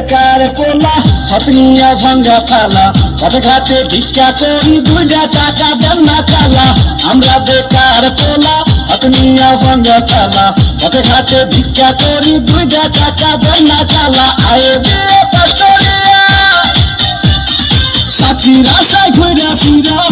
বেকার পোলা? হতনিয়া ভাঙ্গা পথে ঘাটে ভিক্ষা করি, দুইটা টাকা দেন না চালা আমরা বেকার পোলা হতনিয়া ভাঙ্গা পথে ঘাটে ভিক্ষা করি, দুইটা টাকা দেন না চালা আয়ে দিয়ে পাশরিয়া সাথী রাস্তায় ঘুরে ফিরা।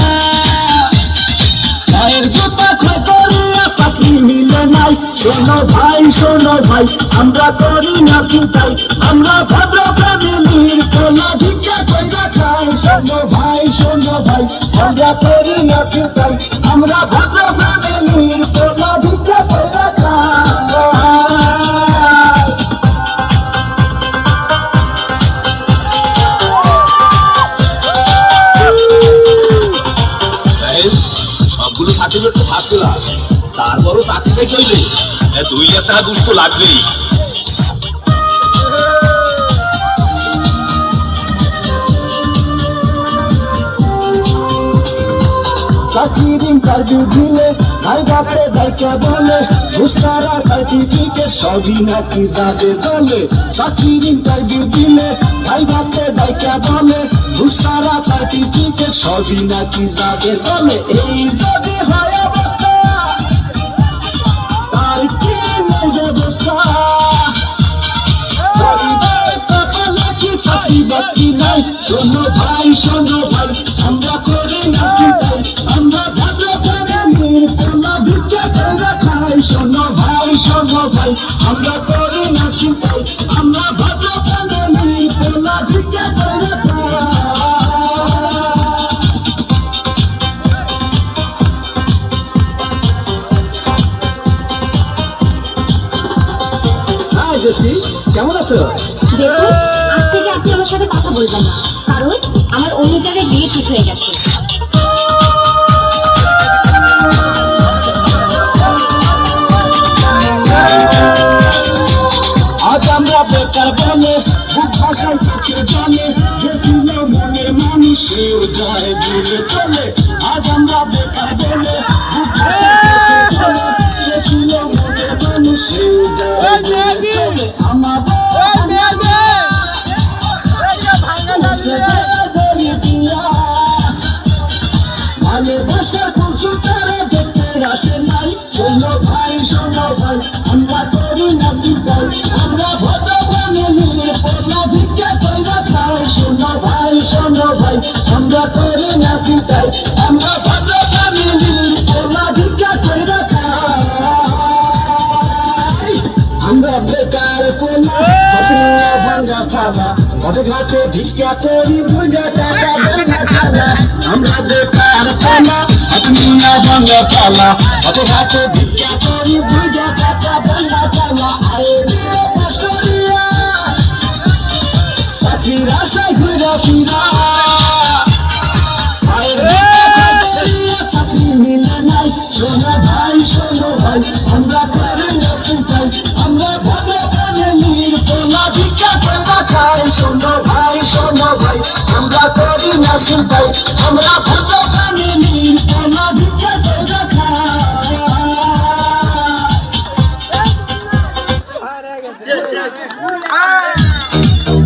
শোনো ভাই শোনো ভাই, আমরা করি না চিন্তাই আমরা ভদ্র ফ্যামিলির কোলা ভিক্ষা কইরা খাই। শোনো ভাই শোনো ভাই, আমরা করি না চিন্তাই আমরা ভদ্র ফ্যামিলির কোলা ভিক্ষা কইরা খাই। সবগুলো সার্টিফিকেট তো ক্লাস তারপরও চাকরি পেয়ে চলবে দুই লাখ টাকা ঘুষ তো লাগবেই চাকরির সবই যাবে এই যদি হয় বাকরি নাই? শোনো ভাই শোনো ভাই, আমরা করি না চিন্তাই আমরা ভালো করে ফ্যামিলির পোলা ভিক্ষা করে খাই। শোনো ভাই শোনো ভাই, আমরা করি না চিন্তাই আমরা জেসি কেমন আছো? দেখুন আজ থেকে আপনি আমার সাথে কথা বলবেন না কারণ আমার অন্য জায়গায় বিয়ে ঠিক হয়ে গেছে। আজ আমরা বেকার বলে বুক ভাষায় চোখে জানে যে ছিল মনের মানুষ যায় ভুলে চলে। আজ আমরা বেকার বলে বুক ভাষায় ভালোবাসার কুসু তারা দেখতে আসে নাই। শোনো ভাই শোনো ভাই আমরা করি না চিন্তাই আমরা ভগবানে নিয়ে পড়া ভিক্ষা কইরা খাই। শোনো ভাই শোনো ভাই আমরা করি না চিন্তাই আমরা ভগবানে নিয়ে পড়া ভিক্ষা কইরা খাই। আমরা বেকার পোলা হতনিয়া ভাঙ্গা ঘাটে ভিক্ষা করি দুইটা টাকা ভাঙ্গা থালা। আমরা বেকার পোলা হতনিয়া ভাঙ্গা থালা পথে ঘাটে ভিক্ষা করি দুইটা টাকা না ভাই আমরা